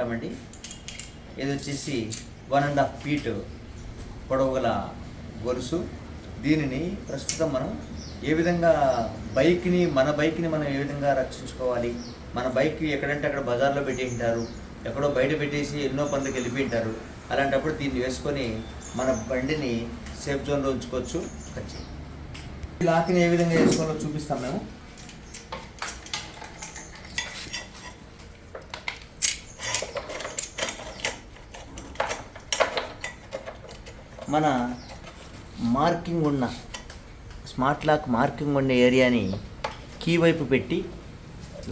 చెప్తామండి ఇది వచ్చేసి వన్ అండ్ హాఫ్ ఫీట్ పొడవు గల గొలుసు. దీనిని ప్రస్తుతం మనం ఏ విధంగా బైక్ని మన బైక్ని మనం ఏ విధంగా రక్షించుకోవాలి? మన బైక్ ఎక్కడంటే అక్కడ బజార్లో పెట్టి ఉంటారు. ఎక్కడో బయట పెట్టేసి ఎన్నో పనులకు వెళ్ళిపోయింటారు అలాంటప్పుడు దీన్ని వేసుకొని మన బండిని సేఫ్ జోన్లో ఉంచుకోవచ్చు. ఖచ్చితంగా. లాక్ని ఏ విధంగా వేసుకోవాలో చూపిస్తాం మేము. మన మార్కింగ్ ఉన్న స్మార్ట్ లాక్ మార్కింగ్ ఉన్న ఏరియాని కీ వైపు పెట్టి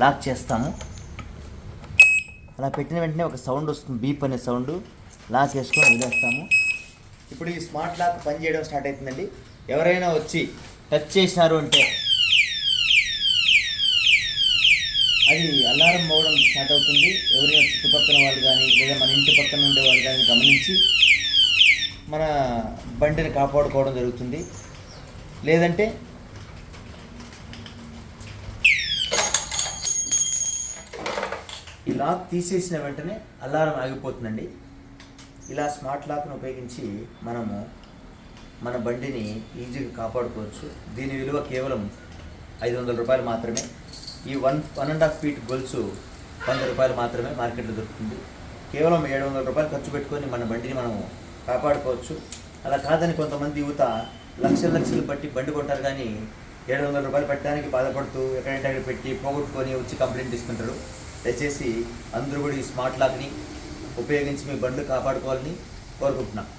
లాక్ చేస్తాము. అలా పెట్టిన వెంటనే ఒక సౌండ్ వస్తుంది బీప్ అనే సౌండ్ లాక్ వేసుకొని వదిలేస్తాము. ఇప్పుడు ఈ స్మార్ట్ లాక్ పనిచేయడం స్టార్ట్ అవుతుందండి ఎవరైనా వచ్చి టచ్ చేసినారు అంటే అది అలారం మోగడం స్టార్ట్ అవుతుంది. ఎవరైనా చుట్టుపక్కల వాళ్ళు కానీ లేదా మన ఇంటి పక్కన ఉండే వాళ్ళు కానీ గమనించి మన బండిని కాపాడుకోవడం జరుగుతుంది. లేదంటే ఈ లాక్ తీసేసిన వెంటనే అలారం ఆగిపోతుందండి. ఇలా స్మార్ట్ లాక్ను ఉపయోగించి మనము మన బండిని ఈజీగా కాపాడుకోవచ్చు. దీని విలువ కేవలం ఐదు వందల రూపాయలు మాత్రమే. ఈ one one and half feet గొలుసు వంద రూపాయలు మాత్రమే మార్కెట్లో దొరుకుతుంది. కేవలం ఏడు వందల రూపాయలు ఖర్చు పెట్టుకొని మన బండిని మనము కాపాడుకోవచ్చు. అలా కాదని కొంతమంది యువత లక్షలు లక్షలు పట్టి బండి కొంటారు కానీ ఏడు వందల రూపాయలు పెట్టడానికి బాధపడుతూ ఎక్కడంటే అక్కడ పెట్టి పోగొట్టుకొని వచ్చి కంప్లైంట్ తీసుకుంటారు. దయచేసి అందరూ కూడా ఈ స్మార్ట్ లాక్ని ఉపయోగించి మీ బండ్లు కాపాడుకోవాలని కోరుకుంటున్నాను